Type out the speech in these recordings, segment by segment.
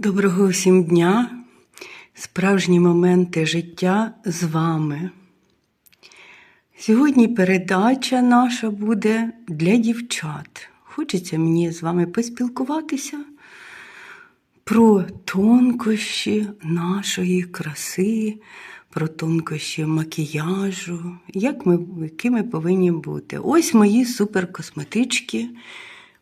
Доброго всім дня, справжні моменти життя з вами. Сьогодні передача наша буде для дівчат. Хочеться мені з вами поспілкуватися про тонкощі нашої краси, про тонкощі макіяжу, як ми, які ми повинні бути. Ось мої суперкосметички.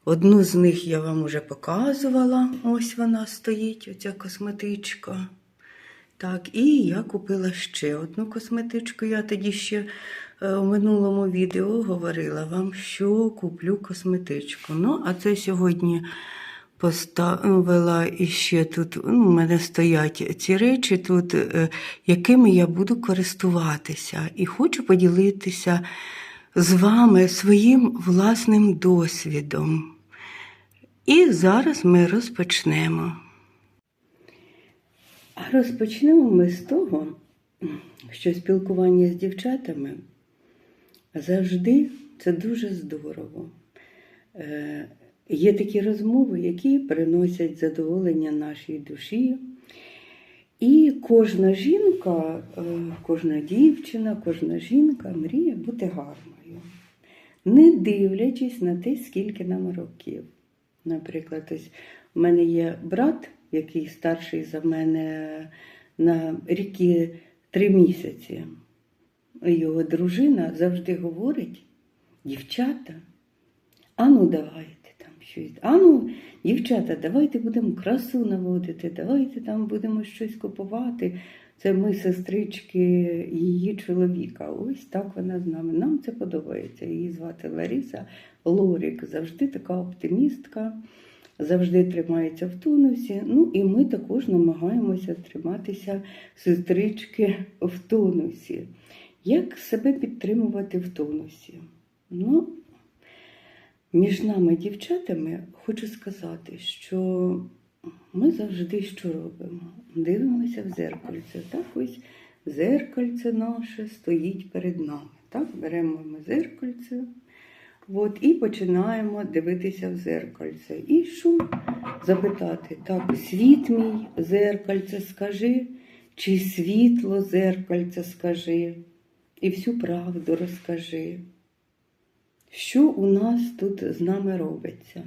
Одну з них я вам уже показувала. Ось вона стоїть, оця косметичка. Так, і я купила ще одну косметичку. Я тоді ще е, у минулому відео говорила вам, що куплю косметичку. Ну, а це сьогодні поставила іще тут. Ну, у мене стоять ці речі тут, е, якими я буду користуватися. І хочу поділитися з вами своїм власним досвідом. І зараз ми розпочнемо. Розпочнемо ми з того, що спілкування з дівчатами завжди це дуже здорово. Е, Є такі розмови, які приносять задоволення нашій душі. І кожна жінка, е, кожна дівчина, кожна жінка мріє бути гарною, не дивлячись на те, скільки нам років. Наприклад, ось у мене є брат, який старший за мене на ріки три місяці. Його дружина завжди говорить: дівчата, ану давайте там щось. Ану, дівчата, давайте будемо красу наводити, давайте там будемо щось купувати. Це ми, сестрички її чоловіка. Ось так вона з нами. Нам це подобається. Її звати Лариса Лорік. Завжди така оптимістка, завжди тримається в тонусі. Ну і ми також намагаємося триматися сестрички в тонусі. Як себе підтримувати в тонусі? Ну, між нами, дівчатами, хочу сказати, що ми завжди що робимо? Дивимося в зеркальце. Так ось зеркальце наше стоїть перед нами. Так, беремо ми зеркальце. От, і починаємо дивитися в зеркальце. І що запитати? Так, світ мій зеркальце скажи, чи світло зеркальце скажи, і всю правду розкажи. Що у нас тут з нами робиться?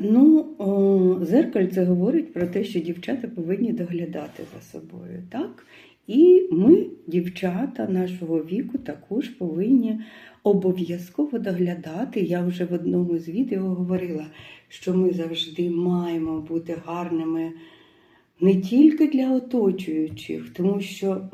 Ну, о, зеркальце говорить про те, що дівчата повинні доглядати за собою, так? І ми, дівчата нашого віку, також повинні обов'язково доглядати. Я вже в одному з відео говорила, що ми завжди маємо бути гарними не тільки для оточуючих, тому що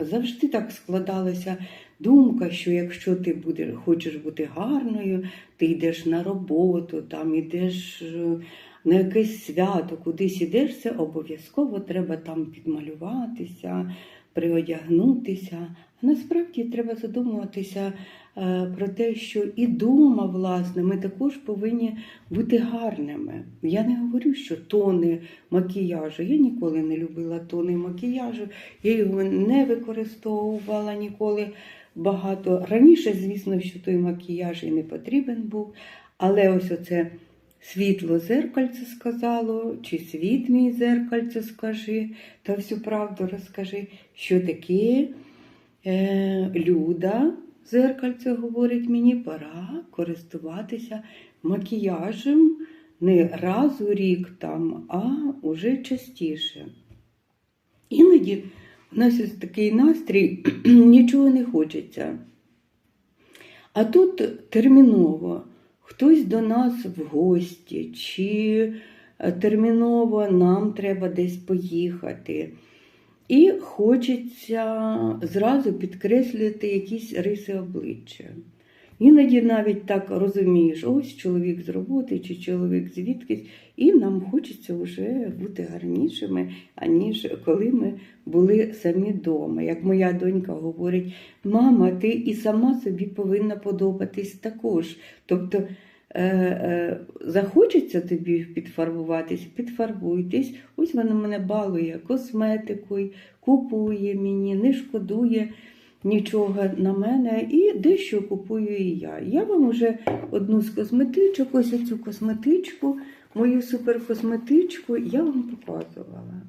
завжди так складалася думка, що якщо ти буде, хочеш бути гарною, ти йдеш на роботу, там йдеш е, на якесь свято, кудись ідеш, це обов'язково треба там підмалюватися, приодягнутися. А насправді треба задумуватися е, про те, що і дома, власне, ми також повинні бути гарними. Я не говорю, що тони макіяжу. Я ніколи не любила тони макіяжу, я його не використовувала ніколи багато. Раніше, звісно, що той макіяж і не потрібен був, але ось оце світло зеркальце сказало, чи світ мій зеркальце скажи, та всю правду розкажи, що таке е, люда. Зеркальце говорить мені, пора користуватися макіяжем не раз у рік там, а уже частіше. Іноді у нас ось такий настрій, нічого не хочеться. А тут терміново хтось до нас в гості, чи терміново нам треба десь поїхати. І хочеться зразу підкреслити якісь риси обличчя. Іноді навіть так розумієш, ось чоловік з роботи чи чоловік звідкись, і нам хочеться вже бути гарнішими, аніж коли ми були самі вдома. Як моя донька говорить, мама, ти і сама собі повинна подобатись також. Тобто е, е, захочеться тобі підфарбуватись, підфарбуйтесь. Ось вона мене балує косметикою, купує мені, не шкодує нічого на мене, і дещо купую і я. Я вам вже одну з косметичок, ось цю косметичку, мою суперкосметичку, я вам показувала.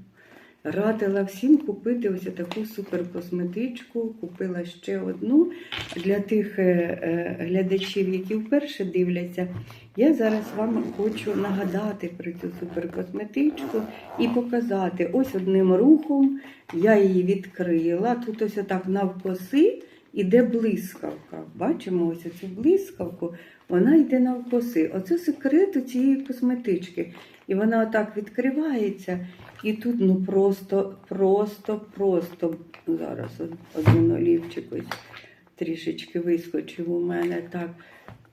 Радила всім купити ось таку суперкосметичку. Купила ще одну для тих е, е, глядачів, які вперше дивляться. Я зараз вам хочу нагадати про цю суперкосметичку і показати. Ось одним рухом я її відкрила. Тут ось отак навкоси іде блискавка. Бачимо ось цю блискавку, вона йде навкоси. Оце секрет цієї косметички. І вона отак відкривається. І тут ну просто, просто, просто зараз один олівчик ось трішечки вискочив у мене так.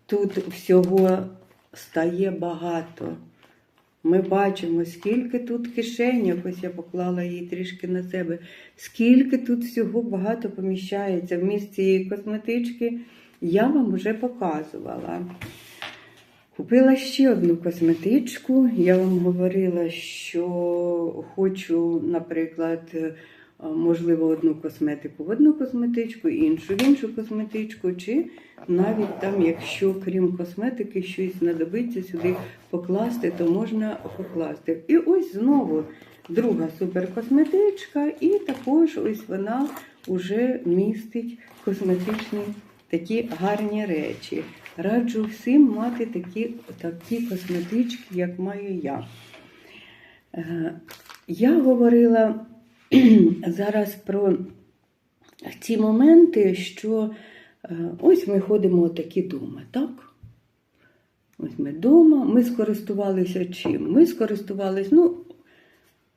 Тут всього стає багато. Ми бачимо, скільки тут кишеньок, ось я поклала її трішки на себе, скільки тут всього багато поміщається. Вміст цієї косметички я вам вже показувала. Купила ще одну косметичку. Я вам говорила, що хочу, наприклад, е, можливо, одну косметику в одну косметичку, іншу в іншу косметичку, чи навіть там, якщо крім косметики щось знадобиться сюди покласти, то можна покласти. І ось знову друга суперкосметичка, і також ось вона вже містить косметичні такі гарні речі. Раджу всім мати такі, такі косметички, як маю я. Е, Я говорила зараз про ці моменти, що е, ось ми ходимо такі дома, так? Ось ми вдома, ми скористувалися чим? Ми скористувалися, ну,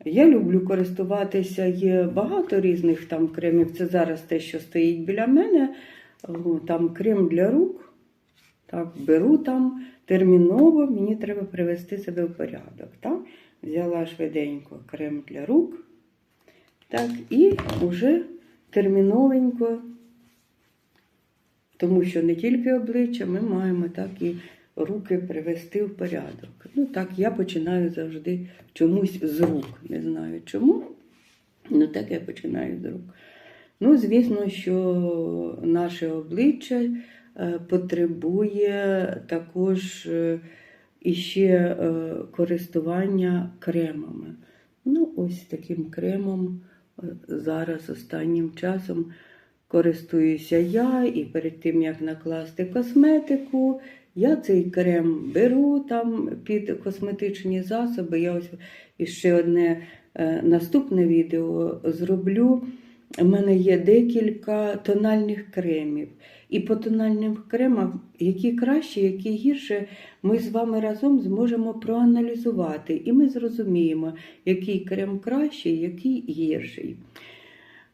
я люблю користуватися, є багато різних там кремів. Це зараз те, що стоїть біля мене. Там крем для рук. Так, беру там терміново, мені треба привести себе в порядок. Так? Взяла швиденько крем для рук. Так, і вже терміновенько, тому що не тільки обличчя, ми маємо так і руки привести в порядок. Ну так, я починаю завжди чомусь з рук. Не знаю чому. Ну так я починаю з рук. Ну, звісно, що наше обличчя потребує також е, іще е, користування кремами. Ну, ось таким кремом е, зараз останнім часом користуюся я, і перед тим як накласти косметику, я цей крем беру там під косметичні засоби. Я ось іще одне е, наступне відео зроблю. У мене є декілька тональних кремів. І по тональним кремам, які краще, які гірше, ми з вами разом зможемо проаналізувати. І ми зрозуміємо, який крем кращий, який гірший.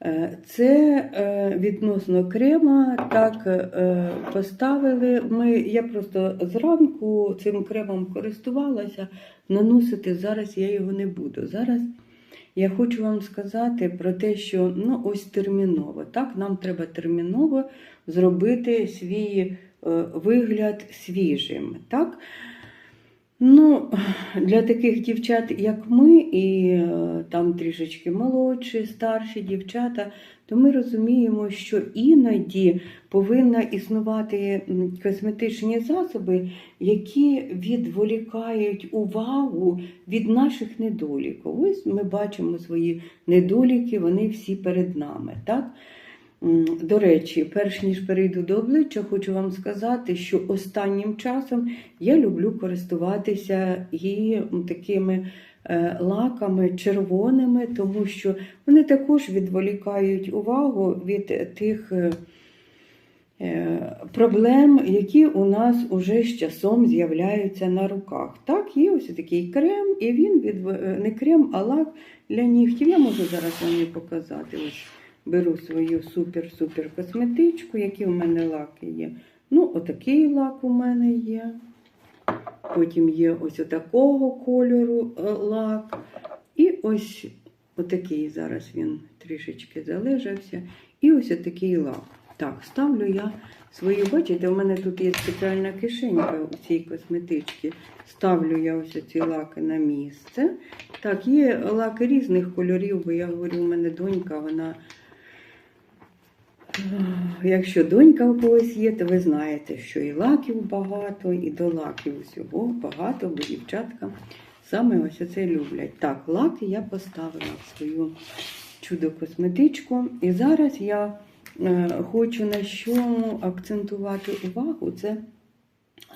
Е, Це е, відносно крема, так е, поставили. Ми, я просто зранку цим кремом користувалася, наносити зараз я його не буду. Зараз я хочу вам сказати про те, що ну, ось терміново. Так, нам треба терміново зробити свій е, вигляд свіжим. Так? Ну, для таких дівчат, як ми, і е, там трішечки молодші, старші дівчата, то ми розуміємо, що іноді повинна існувати косметичні засоби, які відволікають увагу від наших недоліків. Ось ми бачимо свої недоліки, вони всі перед нами. Так? До речі, перш ніж перейду до обличчя, хочу вам сказати, що останнім часом я люблю користуватися і такими е, лаками червоними, тому що вони також відволікають увагу від тих е, е, проблем, які у нас уже з часом з'являються на руках. Так, є ось такий крем, і він від не крем, а лак для нігтів. Я можу зараз вам показати. Ось беру свою супер-супер косметичку, які у мене лаки є. Ну, отакий лак у мене є. Потім є ось такого кольору е, лак. І ось отакий зараз він трішечки залежався. І ось такий лак. Так, ставлю я свою, бачите, у мене тут є спеціальна кишенька у цій косметичці. Ставлю я ось ці лаки на місце. Так, є лаки різних кольорів, бо я говорю, у мене донька, вона Якщо донька у когось є, то ви знаєте, що і лаків багато, і до лаків усього багато, бо дівчатка саме ось це люблять. Так, лаки я поставила в свою чудо-косметичку. І зараз я е, хочу на чому акцентувати увагу. Це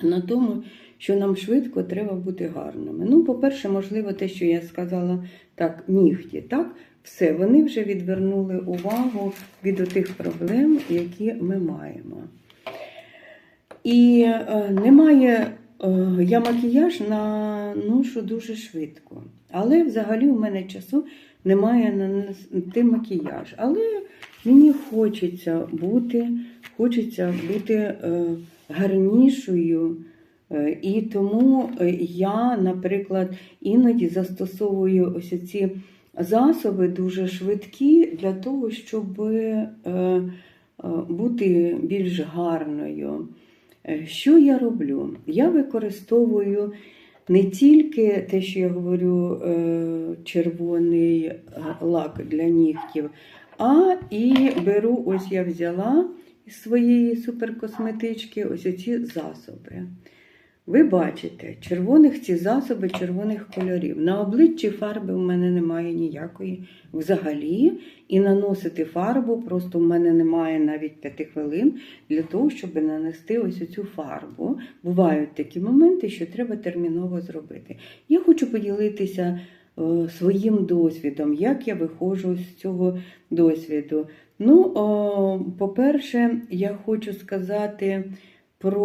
на тому, що нам швидко треба бути гарними. Ну, по-перше, можливо, те, що я сказала, так, нігті, так, все, вони вже відвернули увагу від тих проблем, які ми маємо. І е, немає, е, я макіяж наношу дуже швидко. Але взагалі у мене часу немає нанести макіяж. Але мені хочеться бути, хочеться бути е, гарнішою. Е, І тому я, наприклад, іноді застосовую ось ці засоби дуже швидкі для того, щоб е, е, бути більш гарною. Е, Що я роблю? Я використовую не тільки те, що я говорю, червоний лак для нігтів, а і беру, ось я взяла із своєї суперкосметички ось ці засоби. Ви бачите, червоних ці засоби червоних кольорів. На обличчі фарби в мене немає ніякої взагалі. І наносити фарбу просто в мене немає навіть 5 хвилин для того, щоб нанести ось цю фарбу. Бувають такі моменти, що треба терміново зробити. Я хочу поділитися е, своїм досвідом, як я виходжу з цього досвіду. Ну, по-перше, я хочу сказати про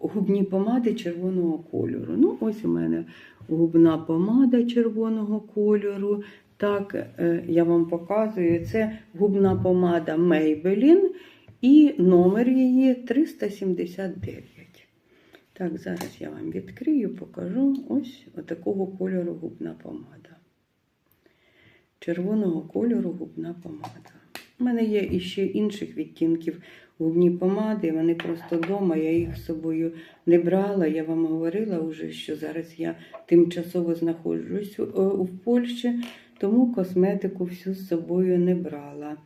губні помади червоного кольору. Ну, ось у мене губна помада червоного кольору. Так, е, я вам показую. Це губна помада Maybelline і номер її 379. Так, зараз я вам відкрию, покажу ось отакого кольору губна помада. Червоного кольору губна помада. У мене є іще інших відтінків губні помади, вони просто вдома, я їх з собою не брала. Я вам говорила вже, що зараз я тимчасово знаходжусь в Польщі, тому косметику всю з собою не брала.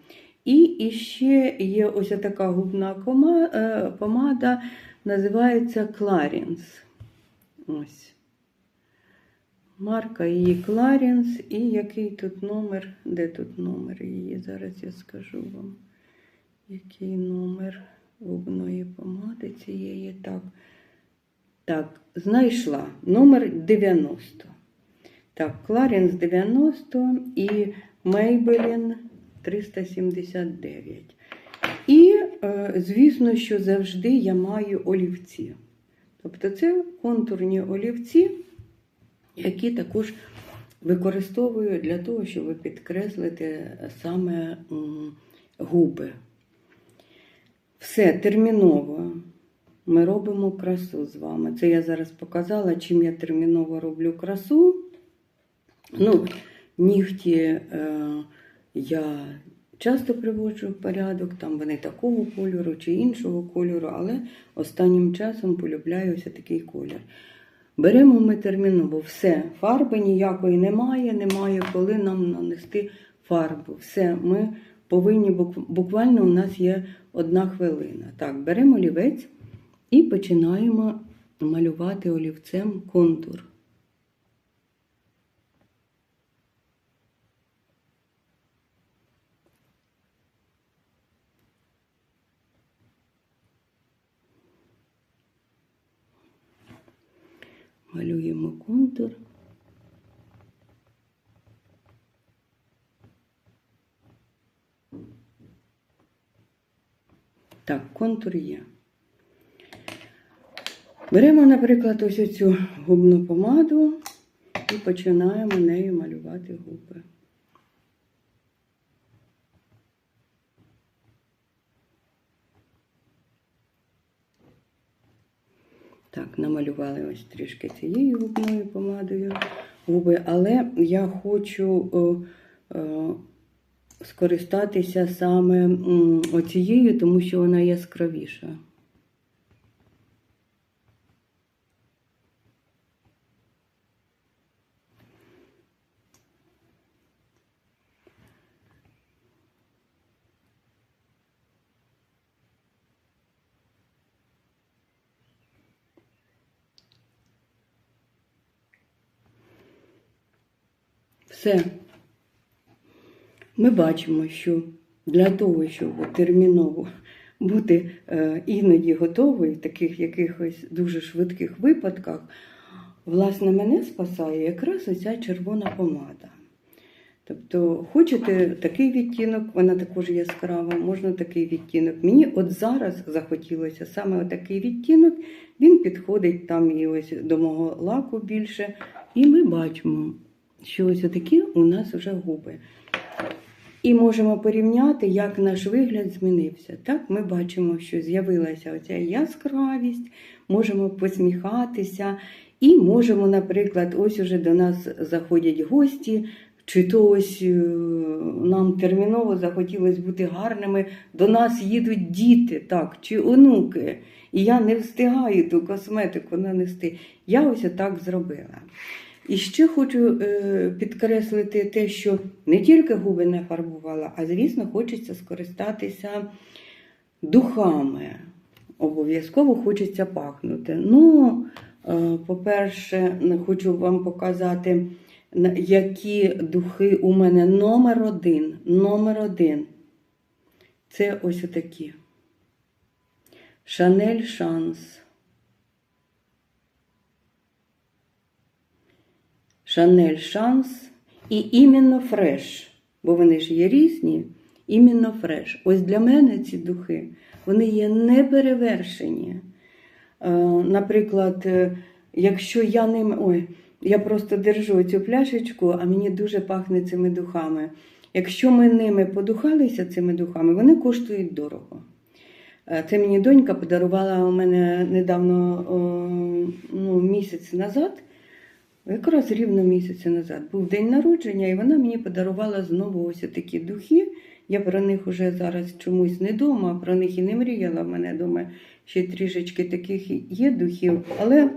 І ще є ось така губна е, помада, називається Clarins. Ось. Марка її Clarins. І який тут номер? Де тут номер її? Зараз я скажу вам. Який номер губної помади цієї? Так, так, знайшла номер 90. Так, Clarins 90 і Maybelline 379. І, е, звісно, що завжди я маю олівці. Тобто це контурні олівці, які також використовую для того, щоб підкреслити саме губи. Все, терміново. Ми робимо красу з вами. Це я зараз показала, чим я терміново роблю красу. Ну, Нігті е, я часто приводжу в порядок, там вони такого кольору чи іншого кольору, але останнім часом полюбляюся такий колір. Беремо ми терміново все, фарби ніякої немає, немає коли нам нанести фарбу. Все, ми повинні буквально у нас є одна хвилина. Так, беремо олівець і починаємо малювати олівцем контур. Малюємо контур. Так, контур є. Беремо, наприклад, ось цю губну помаду і починаємо нею малювати губи. Так, намалювали ось трішки цією губною помадою губи, але я хочу о, о, скористатися саме оцією, тому що вона яскравіша. Все. Ми бачимо, що для того, щоб терміново бути е, іноді готовою в таких якихось дуже швидких випадках, власне, мене спасає якраз оця червона помада. Тобто, хочете такий відтінок, вона також яскрава, можна такий відтінок. Мені от зараз захотілося саме такий відтінок, він підходить там і ось до мого лаку більше. І ми бачимо, що ось такі у нас вже губи. І можемо порівняти, як наш вигляд змінився. Так, ми бачимо, що з'явилася оця яскравість, можемо посміхатися, і можемо, наприклад, ось уже до нас заходять гості, чи то ось е, нам терміново захотілося бути гарними, до нас їдуть діти, так, чи онуки. І я не встигаю ту косметику нанести. Я ось так зробила. І ще хочу е, підкреслити те, що не тільки губи не фарбувала, а звісно, хочеться скористатися духами. Обов'язково хочеться пахнути. Ну, е, по-перше, хочу вам показати, які духи у мене номер один. Номер один. Це ось такі. Шанель Шанс. Шанель Шанс і іменно фреш, бо вони ж є різні, іменно фреш. Ось для мене ці духи, вони є неперевершені. Е, Наприклад, е, якщо я ним. Ой, я просто держу цю пляшечку, а мені дуже пахне цими духами. Якщо ми ними подухалися цими духами, вони коштують дорого. Е, Це мені донька подарувала у мене недавно, ну, місяць назад. Якраз рівно місяця назад був день народження, і вона мені подарувала знову ось такі духи. Я про них уже зараз чомусь не дома, про них і не мріяла. В мене вдома ще трішечки таких є духів. Але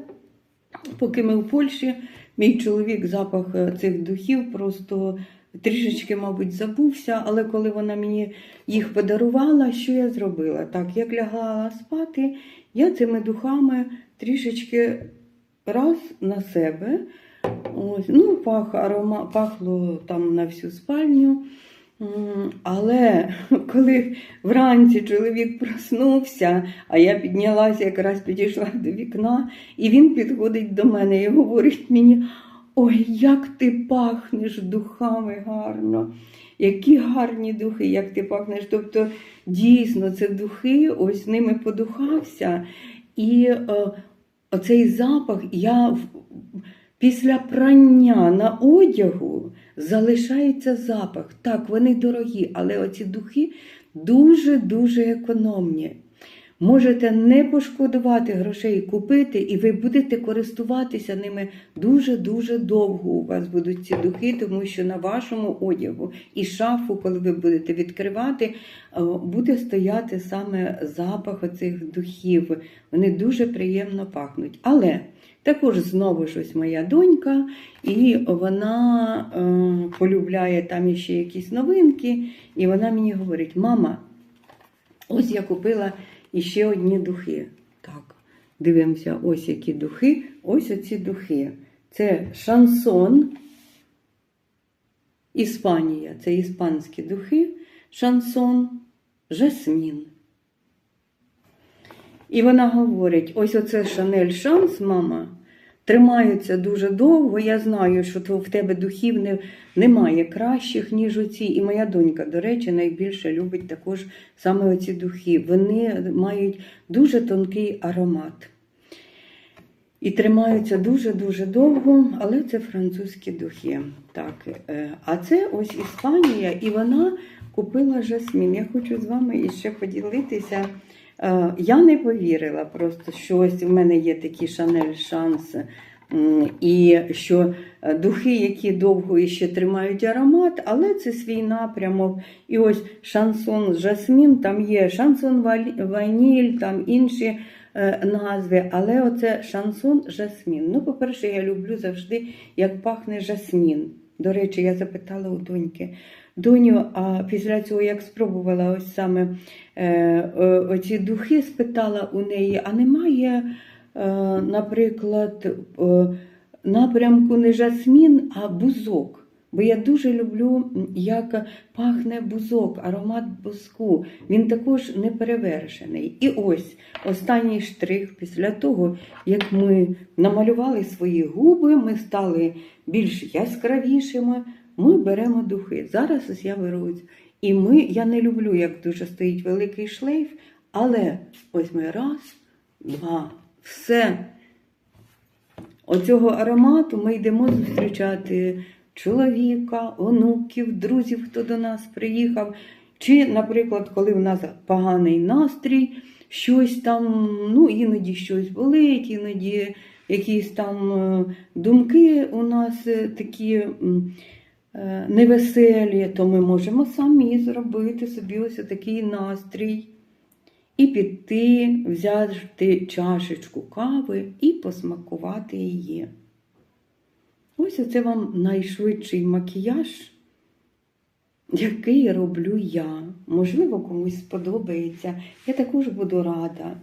поки ми в Польщі, мій чоловік запах е, цих духів просто трішечки, мабуть, забувся. Але коли вона мені їх подарувала, що я зробила? Так, як лягала спати, я цими духами трішечки раз на себе. Ось, ну, пах, арома, пахло там на всю спальню. Але коли вранці чоловік проснувся, а я піднялася, якраз підійшла до вікна, і він підходить до мене і говорить мені: Ой, як ти пахнеш духами гарно! Які гарні духи, як ти пахнеш. Тобто, дійсно, це духи, ось ними подухався. І е, оцей запах я після прання на одягу залишається запах. Так, вони дорогі, але оці духи дуже-дуже економні. Можете не пошкодувати грошей купити, і ви будете користуватися ними дуже-дуже довго. У вас будуть ці духи, тому що на вашому одягу і шафу, коли ви будете відкривати, буде стояти саме запах оцих духів. Вони дуже приємно пахнуть. Але також знову ж ось моя донька, і вона е, полюбляє там іще якісь новинки, і вона мені говорить: мама, ось я купила іще одні духи. Так, дивимося, ось які духи, ось оці духи. Це шансон. Іспанія це іспанські духи, шансон, жасмін. І вона говорить: ось оце Шанель Шанс, мама, тримаються дуже довго. Я знаю, що в тебе духів не, немає кращих, ніж оці. І моя донька, до речі, найбільше любить також саме оці духи. Вони мають дуже тонкий аромат. І тримаються дуже-дуже довго, але це французькі духи. Так, е, а це ось Іспанія, і вона купила жасмін. Я хочу з вами іще поділитися. Е, Я не повірила просто, що ось в мене є такі Шанель Шанс, м, і що е, духи, які довго іще тримають аромат, але це свій напрямок. І ось шансон жасмін, там є шансон ваніль, там інші е, назви, але оце шансон жасмін. Ну, по-перше, я люблю завжди, як пахне жасмін. До речі, я запитала у доньки. Доню, а після цього, як спробувала ось саме оці духи, спитала у неї, а немає, е, наприклад, е, напрямку не жасмін, а бузок. Бо я дуже люблю, як пахне бузок, аромат бузку. Він також не перевершений. І ось останній штрих після того, як ми намалювали свої губи, ми стали більш яскравішими. Ми беремо духи. Зараз ось я беру. І ми, я не люблю, як дуже стоїть великий шлейф, але ось ми раз, два, все. Оцього аромату ми йдемо зустрічати чоловіка, онуків, друзів, хто до нас приїхав. Чи, наприклад, коли в нас поганий настрій, щось там, ну, іноді щось болить, іноді якісь там е, думки у нас е, такі невеселі, то ми можемо самі зробити собі ось такий настрій. І піти, взяти чашечку кави і посмакувати її. Ось оце вам найшвидший макіяж, який роблю я. Можливо, комусь сподобається. Я також буду рада.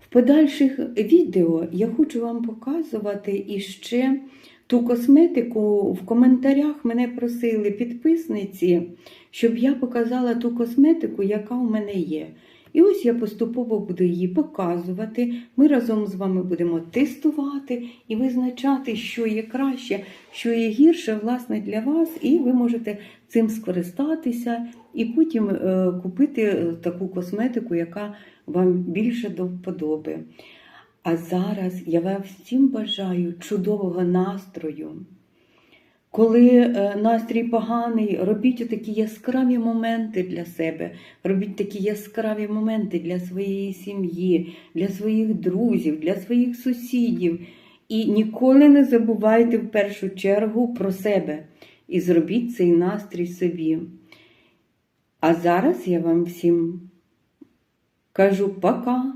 В подальших відео я хочу вам показувати іще ту косметику. В коментарях мене просили підписниці, щоб я показала ту косметику, яка у мене є. І ось я поступово буду її показувати. Ми разом з вами будемо тестувати і визначати, що є краще, що є гірше, власне, для вас, і ви можете цим скористатися і потім е, купити е, таку косметику, яка вам більше до вподоби. А зараз я вам всім бажаю чудового настрою. Коли е, настрій поганий, робіть такі яскраві моменти для себе, робіть такі яскраві моменти для своєї сім'ї, для своїх друзів, для своїх сусідів. І ніколи не забувайте в першу чергу про себе і зробіть цей настрій собі. А зараз я вам всім кажу пока,